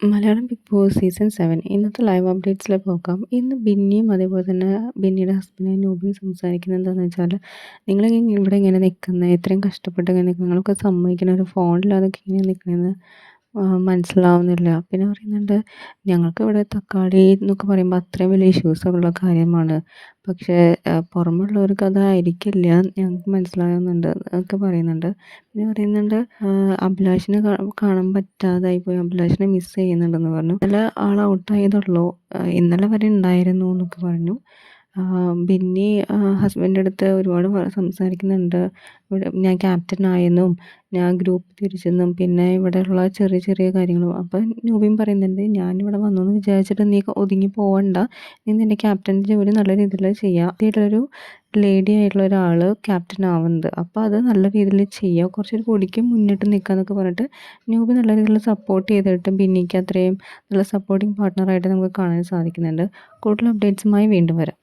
Malayalam Bigg Boss season seven ഇന്നത്തെ live അപ്ഡേറ്റ്സിലെ പോക്കാം ഇന്ന് ബിന്നിയും അതേപോലെ തന്നെ ബിന്നിയുടെ ഹസ്ബൻഡ് നോബിയും സംസാരിക്കുന്നത് എന്താണെന്ന് വെച്ചാൽ നിങ്ങൾ ഇവിടെ ഇങ്ങനെ നിൽക്കുന്നത് ഇത്രയും കഷ്ടപ്പെട്ട് ഇങ്ങനെ നിങ്ങളൊക്കെ സമ്മതിക്കണം ഒരു ഫോണില്ലാതൊക്കെ ഇങ്ങനെ നിൽക്കണമെന്ന് മനസ്സിലാവുന്നില്ല. പിന്നെ പറയുന്നുണ്ട് ഞങ്ങൾക്ക് ഇവിടെ തക്കാളി എന്നൊക്കെ പറയുമ്പോൾ അത്രയും വലിയ ഇഷ്യൂസ് ഉള്ള കാര്യമാണ്. പക്ഷേ പുറമുള്ളവർക്ക് അതായിരിക്കില്ല ഞങ്ങൾക്ക് മനസ്സിലാകുന്നുണ്ട് എന്നൊക്കെ പറയുന്നുണ്ട്. പിന്നെ പറയുന്നുണ്ട് അഭിലാഷിനെ കാണാൻ പറ്റാതായി പോയി. അഭിലാഷിനെ മിസ് ചെയ്യുന്നുണ്ടെന്ന് പറഞ്ഞു. ഇന്നലെ ആൾ ഔട്ടായതുള്ളൂ ഇന്നലെ വരെ ഉണ്ടായിരുന്നു എന്നൊക്കെ പറഞ്ഞു. ബിന്നി ഹസ്ബൻഡിന്റെ അടുത്ത് ഒരുപാട് സംസാരിക്കുന്നുണ്ട്. ഇവിടെ ഞാൻ ക്യാപ്റ്റൻ ആയെന്നും ഞാൻ ഗ്രൂപ്പ് തിരിച്ചെന്നും പിന്നെ ഇവിടെയുള്ള ചെറിയ ചെറിയ കാര്യങ്ങളും. അപ്പം നൂബിയും പറയുന്നുണ്ട് ഞാനിവിടെ വന്നു എന്ന് വിചാരിച്ചിട്ട് നീ ഒതുങ്ങി പോകണ്ട നീ നിന്റെ ക്യാപ്റ്റന്റെ ജോലി നല്ല രീതിയിൽ ചെയ്യുക ആദ്യമായിട്ടൊരു ലേഡി ആയിട്ടുള്ള ഒരാൾ ക്യാപ്റ്റൻ ആവുന്നത്. അപ്പോൾ അത് നല്ല രീതിയിൽ ചെയ്യുക കുറച്ചൊരു പൊടിക്ക് മുന്നിട്ട് നിൽക്കുക എന്നൊക്കെ പറഞ്ഞിട്ട് നൂബി നല്ല രീതിയിൽ സപ്പോർട്ട് ചെയ്തിട്ട് ബിന്നിക്ക് അത്രയും നല്ല സപ്പോർട്ടിങ് പാർട്ട്ണറായിട്ട് നമുക്ക് കാണാൻ സാധിക്കുന്നുണ്ട്. കൂടുതൽ അപ്ഡേറ്റ്സുമായി വീണ്ടും വരാം.